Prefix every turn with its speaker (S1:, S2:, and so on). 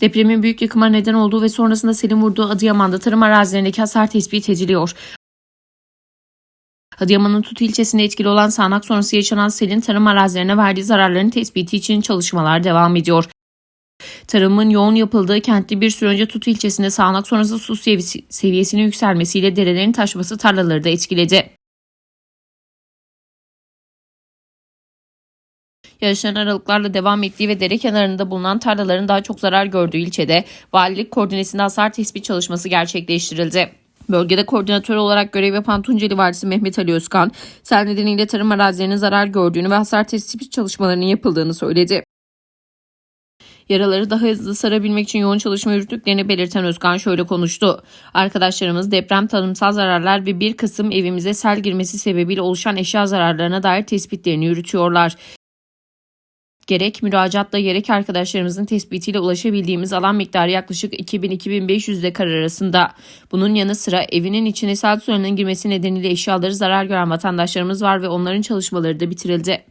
S1: Depremin büyük yıkıma neden olduğu ve sonrasında selin vurduğu Adıyaman'da tarım arazilerindeki hasar tespit ediliyor. Adıyaman'ın Tut ilçesinde etkili olan sağanak sonrası yaşanan selin tarım arazilerine verdiği zararların tespiti için çalışmalar devam ediyor. Tarımın yoğun yapıldığı kentte bir süre önce Tut ilçesinde sağanak sonrası su seviyesi- seviyesinin yükselmesiyle derelerin taşması tarlaları da etkiledi. Yağışların aralıklarla devam ettiği ve dere kenarında bulunan tarlaların daha çok zarar gördüğü ilçede valilik koordinesinde hasar tespit çalışması gerçekleştirildi. Bölgede koordinatör olarak görev yapan Tunceli Valisi Mehmet Ali Özkan, sel nedeniyle tarım arazilerinin zarar gördüğünü ve hasar tespit çalışmalarının yapıldığını söyledi. Yaraları daha hızlı sarabilmek için yoğun çalışma yürüttüklerini belirten Özkan şöyle konuştu. Arkadaşlarımız deprem tanımsal zararlar ve bir kısım evimize sel girmesi sebebiyle oluşan eşya zararlarına dair tespitlerini yürütüyorlar. Gerek müracaatla gerek arkadaşlarımızın tespitiyle ulaşabildiğimiz alan miktarı yaklaşık 2000-2500 dekar arasında. Bunun yanı sıra evinin içine sel sularının girmesi nedeniyle eşyaları zarar gören vatandaşlarımız var ve onların çalışmaları da bitirildi.